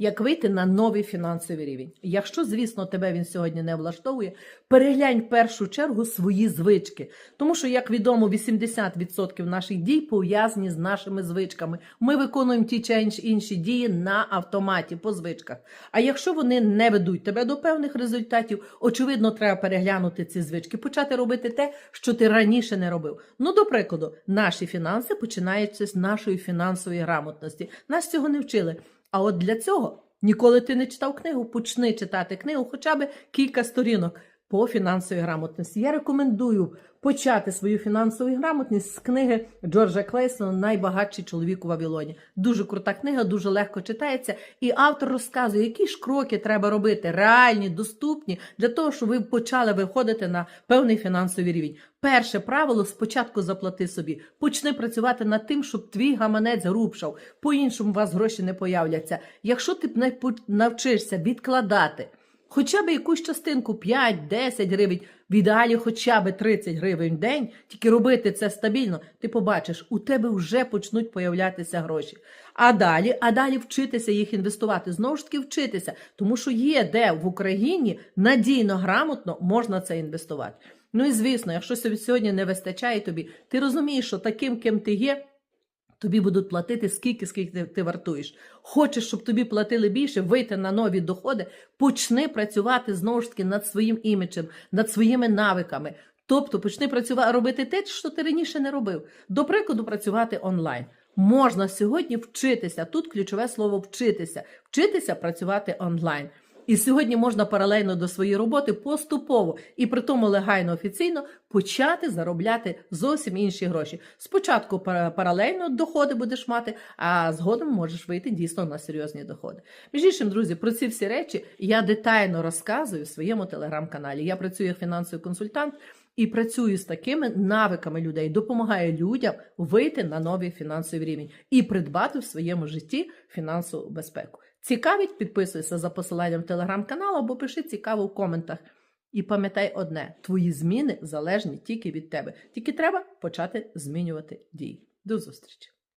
як вийти на новий фінансовий рівень. Якщо, звісно, тебе він сьогодні не влаштовує, переглянь в першу чергу свої звички. Тому що, як відомо, 80% наших дій пов'язані з нашими звичками. Ми виконуємо ті чи інші дії на автоматі по звичках. А якщо вони не ведуть тебе до певних результатів, очевидно, треба переглянути ці звички, почати робити те, що ти раніше не робив. Ну, до прикладу, наші фінанси починаються з нашої фінансової грамотності. Нас цього не вчили. А от для цього ніколи ти не читав книгу, почни читати книгу, хоча б кілька сторінок по фінансовій грамотності. Я рекомендую почати свою фінансову грамотність з книги Джорджа Клейсона Найбагатший чоловік у Вавилоні. Дуже крута книга, дуже легко читається. І автор розказує, які ж кроки треба робити, реальні, доступні, для того, щоб ви почали виходити на певний фінансовий рівень. Перше правило спочатку заплати собі. Почни працювати над тим, щоб твій гаманець грубшав. По-іншому у вас гроші не появляться. Якщо ти по- навчишся відкладати хоча б якусь частинку 5-10 гривень, в ідеалі хоча б 30 гривень в день, тільки робити це стабільно, ти побачиш, у тебе вже почнуть появлятися гроші. А далі, а далі вчитися їх інвестувати. Знову ж таки, вчитися, тому що є де в Україні надійно, грамотно можна це інвестувати. Ну і звісно, якщо сьогодні не вистачає тобі, ти розумієш, що таким, ким ти є, Тобі будуть платити скільки, скільки ти, вартуєш. Хочеш, щоб тобі платили більше, вийти на нові доходи, почни працювати знову ж таки над своїм іміджем, над своїми навиками. Тобто почни працювати робити те, що ти раніше не робив. До прикладу, працювати онлайн. Можна сьогодні вчитися. Тут ключове слово вчитися, вчитися працювати онлайн. І сьогодні можна паралельно до своєї роботи поступово і при тому легально офіційно почати заробляти зовсім інші гроші. Спочатку паралельно доходи будеш мати, а згодом можеш вийти дійсно на серйозні доходи. Між іншим, друзі, про ці всі речі я детально розказую в своєму телеграм-каналі. Я працюю як фінансовий консультант. І працюю з такими навиками людей, допомагаю людям вийти на новий фінансовий рівень і придбати в своєму житті фінансову безпеку. Цікавить, підписуйся за посиланням телеграм-каналу або пиши цікаво в коментах. І пам'ятай одне: твої зміни залежні тільки від тебе. Тільки треба почати змінювати дії. До зустрічі!